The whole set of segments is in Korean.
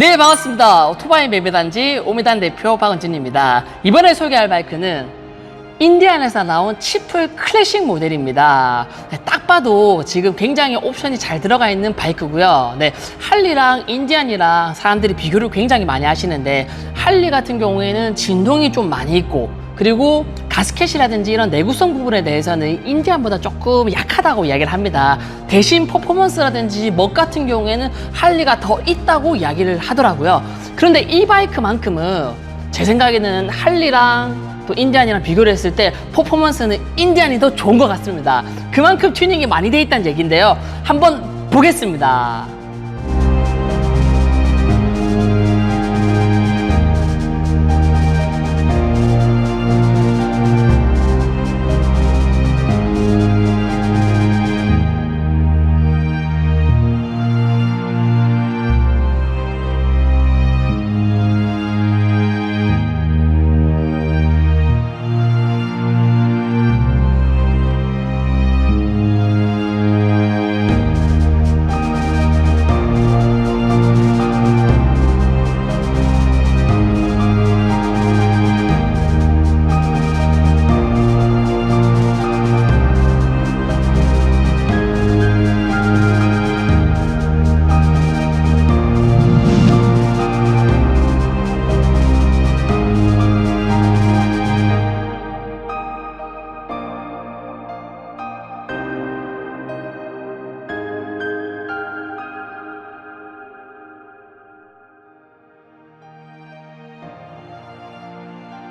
네 반갑습니다. 오토바이 매매단지 오미단 대표 박은진입니다. 이번에 소개할 바이크는 인디안에서 나온 치플 클래식 모델입니다. 네, 딱 봐도 지금 굉장히 옵션이 잘 들어가 있는 바이크고요. 네, 할리랑 인디안이랑 사람들이 비교를 굉장히 많이 하시는데 할리 같은 경우에는 진동이 좀 많이 있고 그리고 가스켓이라든지 이런 내구성 부분에 대해서는 인디안보다 조금 약하다고 이야기를 합니다. 대신 퍼포먼스라든지 멋 같은 경우에는 할리가 더 있다고 이야기를 하더라고요. 그런데 이 바이크만큼은 제 생각에는 할리랑 또 인디안이랑 비교를 했을 때 퍼포먼스는 인디안이 더 좋은 것 같습니다. 그만큼 튜닝이 많이 돼 있다는 얘기인데요. 한번 보겠습니다.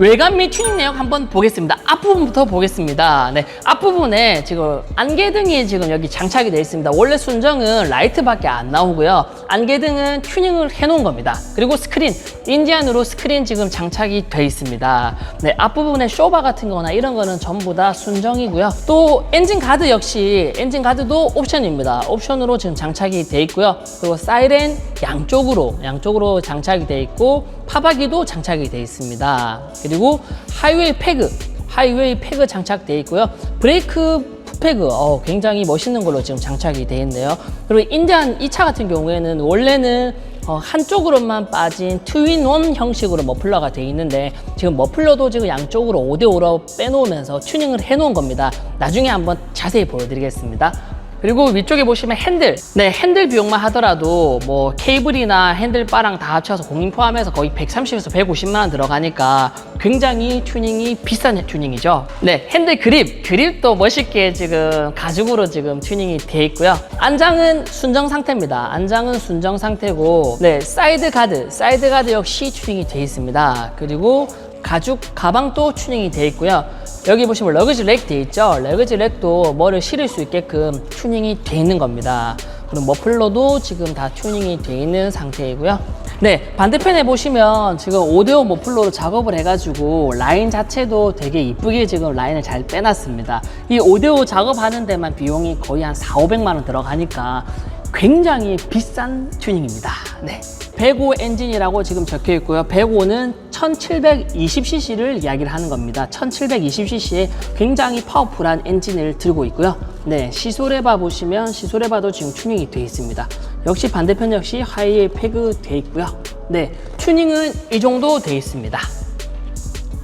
외관 및 튜닝 내역 한번 보겠습니다. 앞부분부터 보겠습니다. 네, 앞부분에 지금 안개등이 지금 여기 장착이 되어 있습니다. 원래 순정은 라이트밖에 안 나오고요. 안개등은 튜닝을 해놓은 겁니다. 그리고 스크린, 인디안으로 스크린 지금 장착이 되어 있습니다. 네, 앞부분에 쇼바 같은 거나 이런 거는 전부 다 순정이고요. 또 엔진 가드 역시 엔진 가드도 옵션입니다. 옵션으로 지금 장착이 되어 있고요. 그리고 사이렌 양쪽으로 양쪽으로 장착이 되어 있고 파바기도 장착이 되어 있습니다. 그리고 하이웨이 패그, 하이웨이 패그 장착되어 있고요. 브레이크 풋패그, 어, 굉장히 멋있는 걸로 지금 장착이 되어 있네요. 그리고 인디안 이 차 같은 경우에는 원래는 어, 한쪽으로만 빠진 투인원 형식으로 머플러가 되어 있는데 지금 머플러도 지금 양쪽으로 5대5로 빼놓으면서 튜닝을 해놓은 겁니다. 나중에 한번 자세히 보여드리겠습니다. 그리고 위쪽에 보시면 핸들. 네, 핸들 비용만 하더라도 뭐 케이블이나 핸들바랑 다 합쳐서 공인 포함해서 거의 130에서 150만 원 들어가니까 굉장히 튜닝이 비싼 튜닝이죠. 네, 핸들 그립. 그립도 멋있게 지금 가죽으로 지금 튜닝이 되어 있고요. 안장은 순정 상태입니다. 안장은 순정 상태고, 네, 사이드 가드. 사이드 가드 역시 튜닝이 되어 있습니다. 그리고 가죽 가방도 튜닝이 되어 있고요. 여기 보시면 러그지 렉 되어 있죠. 러그지 렉도 뭐를 실을 수 있게끔 튜닝이 되어 있는 겁니다. 그리고 머플러도 지금 다 튜닝이 되어 있는 상태이고요. 네, 반대편에 보시면 지금 5대5 머플러로 작업을 해가지고 라인 자체도 되게 이쁘게 지금 라인을 잘 빼놨습니다. 이 5대5 작업하는 데만 비용이 거의 한 4, 500만 원 들어가니까 굉장히 비싼 튜닝입니다. 네. 105 엔진이라고 지금 적혀 있고요. 105는 1720cc를 이야기를 하는 겁니다. 1720cc에 굉장히 파워풀한 엔진을 들고 있고요. 네, 시소레바 보시면 시소레바도 지금 튜닝이 되어 있습니다. 역시 반대편 역시 하이에 패그 되어 있고요. 네, 튜닝은 이 정도 되어 있습니다.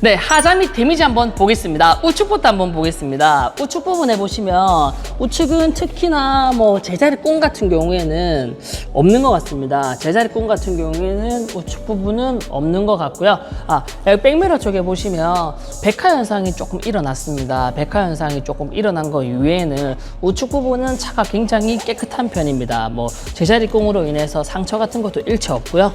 네, 하자 및 데미지 한번 보겠습니다. 우측부터 한번 보겠습니다. 우측 부분에 보시면 우측은 특히나 뭐 제자리 꽁 같은 경우에는 없는 것 같습니다. 제자리 꽁 같은 경우에는 우측 부분은 없는 것 같고요. 아, 여기 백미러 쪽에 보시면 백화 현상이 조금 일어났습니다. 백화 현상이 조금 일어난 거 이외에는 우측 부분은 차가 굉장히 깨끗한 편입니다. 뭐 제자리 꽁으로 인해서 상처 같은 것도 일체 없고요.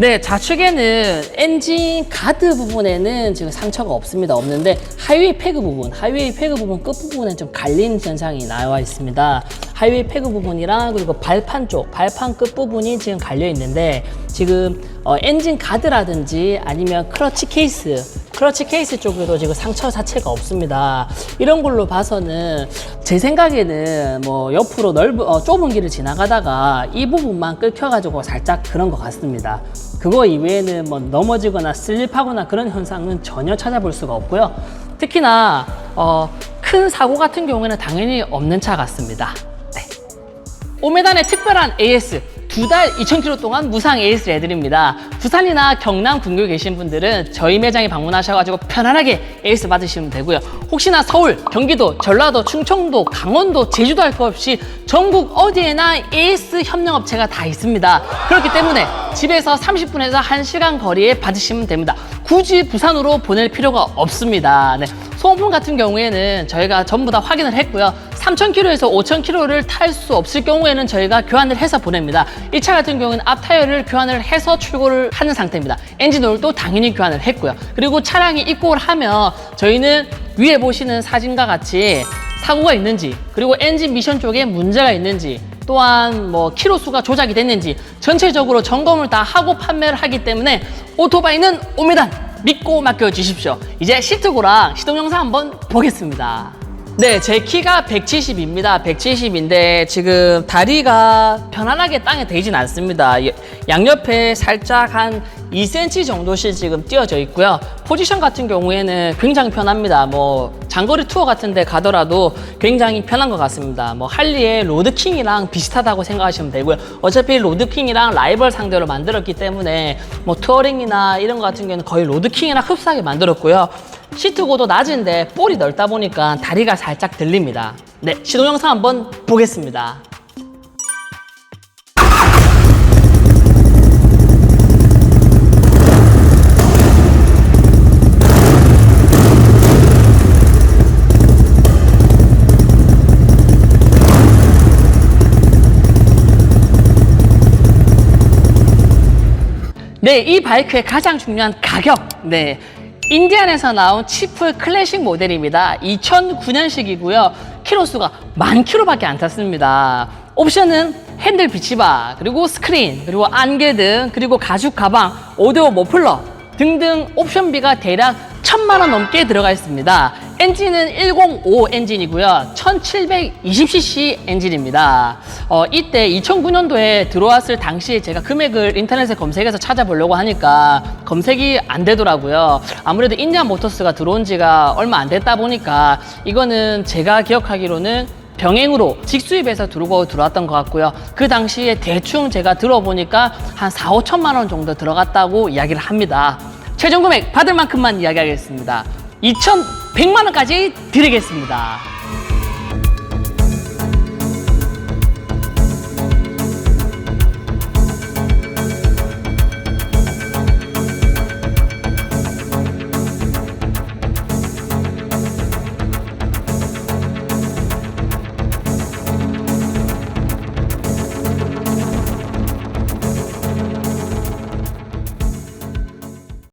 네, 좌측에는 엔진 가드 부분에는 지금 상처가 없습니다. 없는데 하이웨이 패그 부분, 하이웨이 패그 부분 끝부분에 좀 갈린 현상이 나와 있습니다. 하이웨이 패그 부분이랑 그리고 발판 쪽, 발판 끝 부분이 지금 갈려 있는데 지금 어, 엔진 가드라든지 아니면 크러치 케이스, 크러치 케이스 쪽에도 지금 상처 자체가 없습니다. 이런 걸로 봐서는 제 생각에는 뭐 옆으로 넓은 어, 좁은 길을 지나가다가 이 부분만 끊겨가지고 살짝 그런 것 같습니다. 그거 이외에는 뭐 넘어지거나 슬립하거나 그런 현상은 전혀 찾아볼 수가 없고요. 특히나 어, 큰 사고 같은 경우에는 당연히 없는 차 같습니다. 네. 오메단의 특별한 AS 두 달 2,000km 동안 무상 AS를 해드립니다. 부산이나 경남 근교에 계신 분들은 저희 매장에 방문하셔가지고 편안하게 AS 받으시면 되고요. 혹시나 서울, 경기도, 전라도, 충청도, 강원도, 제주도 할 것 없이 전국 어디에나 AS 협력업체가 다 있습니다. 그렇기 때문에 집에서 30분에서 1시간 거리에 받으시면 됩니다. 굳이 부산으로 보낼 필요가 없습니다. 네. 소모품 같은 경우에는 저희가 전부 다 확인을 했고요. 3,000km에서 5,000km를 탈 수 없을 경우에는 저희가 교환을 해서 보냅니다. 이 차 같은 경우는 앞 타이어를 교환을 해서 출고를 하는 상태입니다. 엔진 오일도 당연히 교환을 했고요. 그리고 차량이 입고를 하면 저희는 위에 보시는 사진과 같이 사고가 있는지 그리고 엔진 미션 쪽에 문제가 있는지 또한 뭐 키로 수가 조작이 됐는지 전체적으로 점검을 다 하고 판매를 하기 때문에 오토바이는 오메단 믿고 맡겨주십시오. 이제 시트고랑 시동 영상 한번 보겠습니다. 네, 제 키가 170입니다. 170인데 지금 다리가 편안하게 땅에 대진 않습니다. 예, 양옆에 살짝 한 2cm 정도씩 지금 띄어져 있고요. 포지션 같은 경우에는 굉장히 편합니다. 뭐 장거리 투어 같은 데 가더라도 굉장히 편한 것 같습니다. 뭐 할리의 로드킹이랑 비슷하다고 생각하시면 되고요. 어차피 로드킹이랑 라이벌 상대로 만들었기 때문에 뭐 투어링이나 이런 것 같은 경우는 거의 로드킹이랑 흡사하게 만들었고요. 시트고도 낮은데 볼이 넓다 보니까 다리가 살짝 들립니다. 네, 시동 영상 한번 보겠습니다. 네, 이 바이크의 가장 중요한 가격. 네. 인디안에서 나온 치프 클래식 모델입니다. 2009년식이고요. 키로수가 만 킬로밖에 안 탔습니다. 옵션은 핸들 비치바, 그리고 스크린, 그리고 안개 등, 그리고 가죽 가방, 오디오 머플러 등등 옵션비가 대략 천만 원 넘게 들어가 있습니다. 엔진은 105 엔진이고요. 1720cc 엔진입니다. 어, 이때 2009년도에 들어왔을 당시에 제가 금액을 인터넷에 검색해서 찾아보려고 하니까 검색이 안 되더라고요. 아무래도 인디안 모터스가 들어온 지가 얼마 안 됐다 보니까 이거는 제가 기억하기로는 병행으로 직수입해서 들어오고 들어왔던 것 같고요. 그 당시에 대충 제가 들어보니까 한 4, 5천만 원 정도 들어갔다고 이야기를 합니다. 최종 금액 받을 만큼만 이야기하겠습니다. 2,100만 원까지 드리겠습니다.